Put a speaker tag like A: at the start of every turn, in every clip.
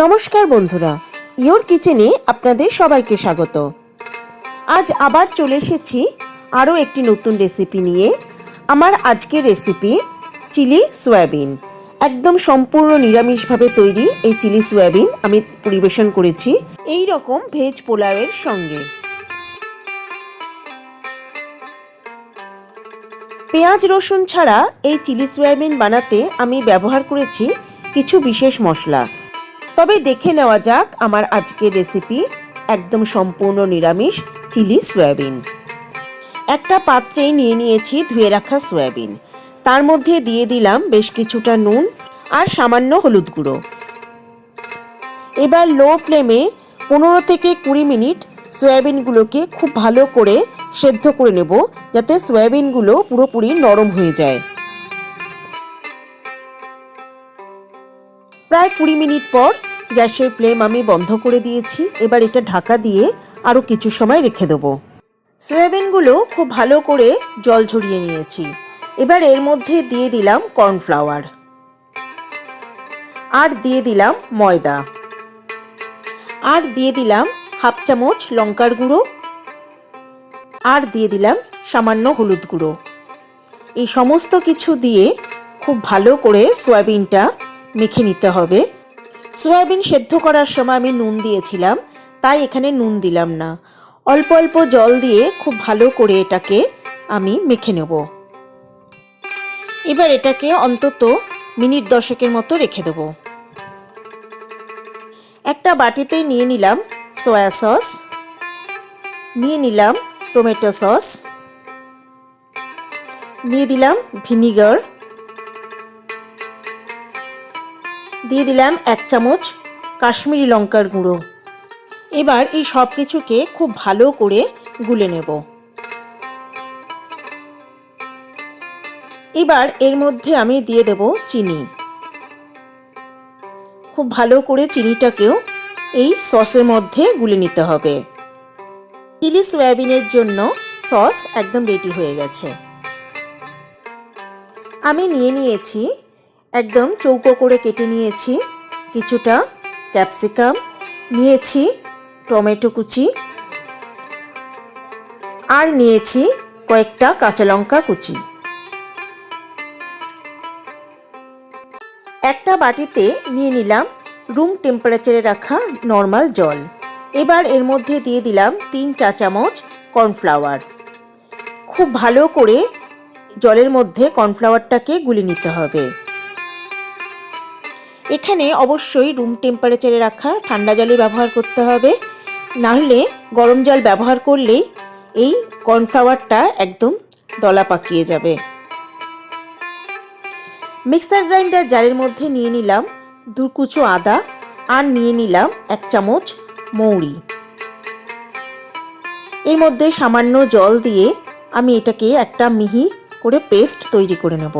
A: নমস্কার বন্ধুরা, ইয়োর কিচেনে আপনাদের সবাইকে স্বাগত। আজ আবার চলে এসেছি আরও একটি নতুন রেসিপি নিয়ে। আমার আজকের রেসিপি চিলি সয়াবিন। একদম সম্পূর্ণ নিরামিষভাবে তৈরি এই চিলি সয়াবিন আমি পরিবেশন করেছি এই রকম ভেজ পোলাওয়ের সঙ্গে। পেঁয়াজ, রসুন ছাড়া এই চিলি সয়াবিন বানাতে আমি ব্যবহার করেছি কিছু বিশেষ মশলা। তবে দেখে নেওয়া যাক আমার আজকের রেসিপি একদম সম্পূর্ণ নিরামিষ চিলি সয়াবিন একটা পাত্রে নিয়ে নিয়েছি ধুয়ে রাখা সয়াবিন তার মধ্যে দিয়ে দিলাম বেশ কিছুটা নুন আর সামান্য হলুদ গুঁড়ো। এবার লো ফ্লেমে পনেরো থেকে কুড়ি মিনিট সয়াবিনগুলোকে খুব ভালো করে সেদ্ধ করে নেব, যাতে সয়াবিনগুলো পুরোপুরি নরম হয়ে যায়। প্রায় কুড়ি মিনিট পর গ্যাসের ফ্লেম আমি বন্ধ করে দিয়েছি। এবার এটা ঢাকা দিয়ে আরও কিছু সময় রেখে দেবো। সয়াবিনগুলো খুব ভালো করে জল ঝরিয়ে নিয়েছি। এবার এর মধ্যে দিয়ে দিলাম কর্নফ্লাওয়ার। আর দিয়ে দিলাম ময়দা। আর দিয়ে দিলাম হাফ চামচ লঙ্কার গুঁড়ো। আর দিয়ে দিলাম সামান্য হলুদ গুঁড়ো। এই সমস্ত কিছু দিয়ে খুব ভালো করে সয়াবিনটা মেখে নিতে হবে। সয়াবিন সেদ্ধ করার সময় আমি নুন দিয়েছিলাম, তাই এখানে নুন দিলাম না। অল্প অল্প জল দিয়ে খুব ভালো করে এটাকে আমি মেখে নেব। এবার এটাকে অন্তত মিনিট দশেকের মতো রেখে দেব। একটা বাটিতে নিয়ে নিলাম সয়া সস, নিয়ে নিলাম টমেটো সস দিয়ে দিলাম ভিনিগার দিয়ে দিলাম এক চামচ কাশ্মীরি লঙ্কার গুঁড়ো। এবার এই সব কিছুকে খুব ভালো করে গুলে নেব। এবার এর মধ্যে আমি দিয়ে দেব চিনি। খুব ভালো করে চিনিটাকেও এই সসের মধ্যে গুলে নিতে হবে। চিলি সয়াবিনের জন্য সস একদম রেডি হয়ে গেছে। আমি নিয়ে নিয়েছি একদম চৌকো করে কেটে নিয়েছি। কিছুটা ক্যাপসিকাম নিয়েছি, টমেটো কুচি, আর নিয়েছি কয়েকটা কাঁচা লঙ্কা কুচি। একটা বাটিতে নিয়ে নিলাম রুম টেম্পারেচারে রাখা নর্মাল জল। এবার এর মধ্যে দিয়ে দিলাম তিন চা চামচ কর্নফ্লাওয়ার। খুব ভালো করে জলের মধ্যে কর্নফ্লাওয়ারটাকে গুলি নিতে হবে। এখানে অবশ্যই রুম টেম্পারেচারে রাখা, ঠান্ডা জলই ব্যবহার করতে হবে। নাহলে গরম জল ব্যবহার করলেই এই কর্নফ্লাওয়ারটা একদম দলা পাকিয়ে যাবে। মিক্সার গ্রাইন্ডার জারের মধ্যে নিয়ে নিলাম দু কুচো আদা আর নিয়ে নিলাম এক চামচ মৌরি। এর মধ্যে সামান্য জল দিয়ে আমি এটাকে একটা মিহি করে পেস্ট তৈরি করে নেব।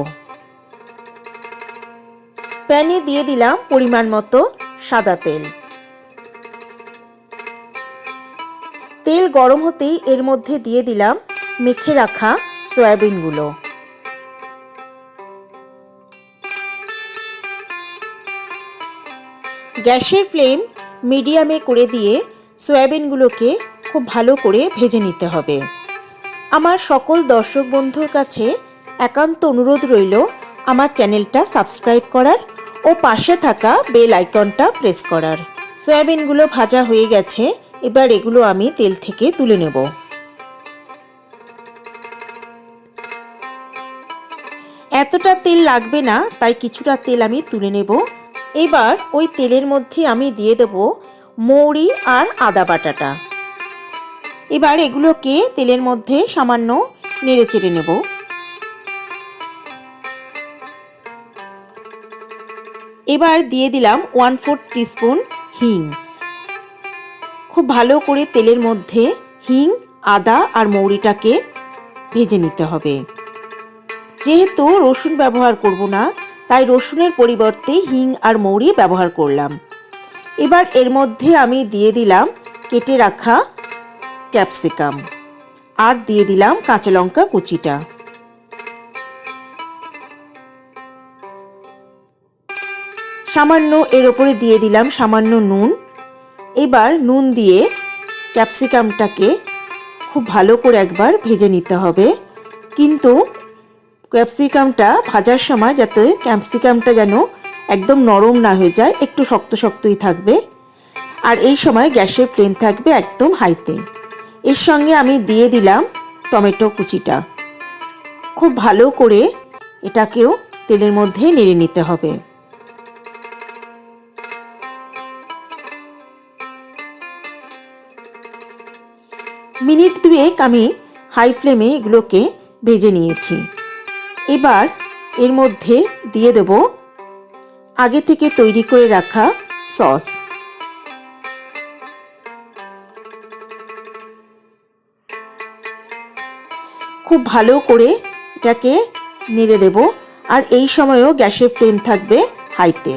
A: প্যানে দিয়ে দিলাম পরিমাণ মতো সাদা তেল। তেল গরম হতেই এর মধ্যে দিয়ে দিলাম মেখে রাখা সয়াবিনগুলো। গ্যাসের ফ্লেম মিডিয়ামে করে দিয়ে সয়াবিনগুলোকে খুব ভালো করে ভেজে নিতে হবে। আমার সকল দর্শক বন্ধুর কাছে একান্ত অনুরোধ রইল, আমার চ্যানেলটা সাবস্ক্রাইব করার ও পাশে থাকা বেল আইকনটা প্রেস করার। সয়াবিনগুলো ভাজা হয়ে গেছে, এবার এগুলো আমি তেল থেকে তুলে নেব। এতটা তেল লাগবে না, তাই কিছুটা তেল আমি তুলে নেব। এবার ওই তেলের মধ্যে আমি দিয়ে দেব মৌরি আর আদা বাটাটা। এবার এগুলোকে তেলের মধ্যে সামান্য নেড়ে চেড়ে নেব। এবার দিয়ে দিলাম ওয়ান ফোর টিস্পুন হিং। খুব ভালো করে তেলের মধ্যে হিং, আদা আর মৌরিটাকে ভেজে নিতে হবে। যেহেতু রসুন ব্যবহার করব না, তাই রসুনের পরিবর্তে হিং আর মৌরি ব্যবহার করলাম। এবার এর মধ্যে আমি দিয়ে দিলাম কেটে রাখা ক্যাপসিকাম। আর দিয়ে দিলাম কাঁচা লঙ্কা কুচিটা। সামান্য এর ওপরে দিয়ে দিলাম সামান্য নুন। এবার নুন দিয়ে ক্যাপসিকামটাকে খুব ভালো করে একবার ভেজে নিতে হবে। কিন্তু ক্যাপসিকামটা ভাজার সময় যাতে ক্যাপসিকামটা যেন একদম নরম না হয়ে যায়, একটু শক্ত শক্তই থাকবে। আর এই সময় গ্যাসের ফ্লেম থাকবে একদম হাইতে। এর সঙ্গে আমি দিয়ে দিলাম টমেটো কুচিটা। খুব ভালো করে এটাকেও তেলের মধ্যে নেড়ে নিতে হবে। মিনিট দুয়েক আমি হাই ফ্লেমে এগুলোকে ভেজে নিয়েছি। এবার এর মধ্যে দিয়ে দেব আগে থেকে তৈরি করে রাখা সস। খুব ভালো করে এটাকে নেড়ে দেব আর এই সময়ও গ্যাসের ফ্লেম থাকবে হাইতে।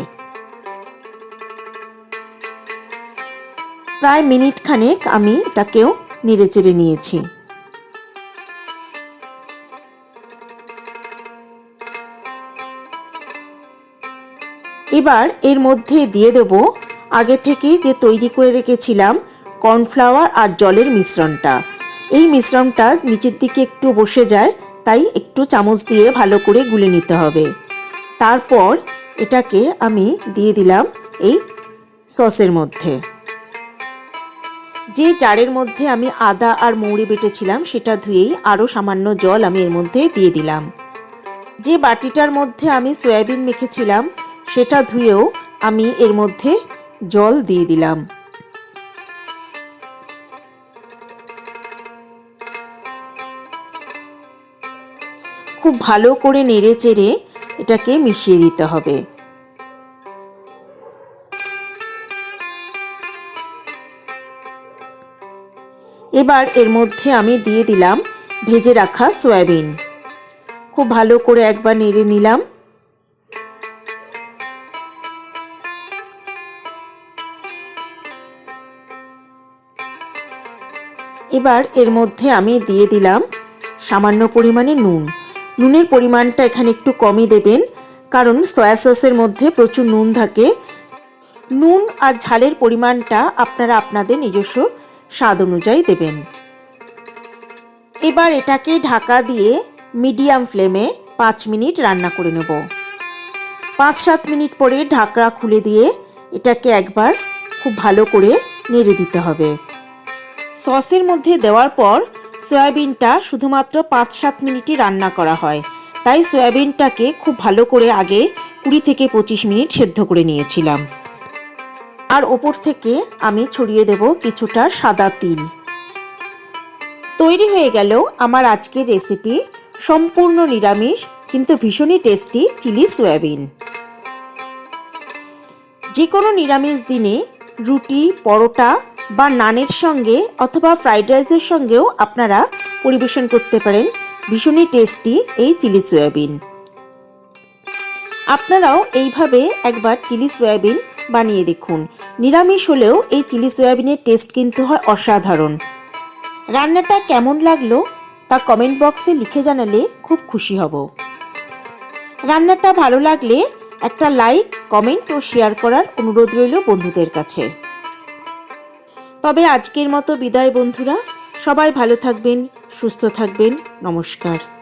A: প্রায় মিনিট খানেক আমি এটাকেও নেড়ে চেড়ে নিয়েছি। এবার এর মধ্যে দিয়ে দেব আগে থেকে যে তৈরি করে রেখেছিলাম কর্নফ্লাওয়ার আর জলের মিশ্রণটা। এই মিশ্রণটা নিচের দিকে একটু বসে যায়, তাই একটু চামচ দিয়ে ভালো করে গুলে নিতে হবে। তারপর এটাকে আমি দিয়ে দিলাম এই সসের মধ্যে। যে জারের মধ্যে আমি আদা আর মৌরি বেটেছিলাম, সেটা ধুয়েই আরও সামান্য জল আমি এর মধ্যে দিয়ে দিলাম। যে বাটিটার মধ্যে আমি সয়াবিন মেখেছিলাম, সেটা ধুয়েও আমি এর মধ্যে জল দিয়ে দিলাম। খুব ভালো করে নেড়ে চেড়ে এটাকে মিশিয়ে দিতে হবে। এবার এর মধ্যে আমি দিয়ে দিলাম ভেজে রাখা সয়াবিন। খুব ভালো করে একবার নেড়ে নিলাম। এবার এর মধ্যে আমি দিয়ে দিলাম সামান্য পরিমাণে নুন। নুনের পরিমাণটা এখানে একটু কমই দেবেন, কারণ সয়া সসের মধ্যে প্রচুর নুন থাকে। নুন আর ঝালের পরিমাণটা আপনারা আপনাদের নিজস্ব স্বাদ অনুযায়ী দেবেন। এবার এটাকে ঢাকা দিয়ে মিডিয়াম ফ্লেমে পাঁচ মিনিট রান্না করে নেব। পাঁচ সাত মিনিট পরে ঢাকড়া খুলে দিয়ে এটাকে একবার খুব ভালো করে নেড়ে দিতে হবে। সসের মধ্যে দেওয়ার পর সয়াবিনটা শুধুমাত্র পাঁচ সাত মিনিটই রান্না করা হয়। তাই সয়াবিনটাকে খুব ভালো করে আগে কুড়ি থেকে পঁচিশ মিনিট সেদ্ধ করে নিয়েছিলাম। আর ওপর থেকে আমি ছড়িয়ে দেব কিছুটা সাদা তিল। তৈরি হয়ে গেল আমার আজকের রেসিপি। সম্পূর্ণ নিরামিষ, কিন্তু ভীষণই টেস্টি চিলি সয়াবিন। যে কোনো নিরামিষ দিনে রুটি, পরোটা বা নানের সঙ্গে অথবা ফ্রাইড রাইসের সঙ্গেও আপনারা পরিবেশন করতে পারেন। ভীষণই টেস্টি এই চিলি সয়াবিন। আপনারাও এইভাবে একবার চিলি সয়াবিন বানিয়ে দেখুন। নিরামিষ হলেও এই চিলি সয়াবিনের টেস্ট কিন্তু হয় অসাধারণ। রান্নাটা কেমন লাগল তা কমেন্ট বক্সে লিখে জানালে খুব খুশি হব। রান্নাটা ভালো লাগলে একটা লাইক কমেন্ট ও শেয়ার করার অনুরোধ রইল বন্ধুদের কাছে। তবে আজকের মতো বিদায় বন্ধুরা, সবাই ভালো থাকবেন, সুস্থ থাকবেন, নমস্কার।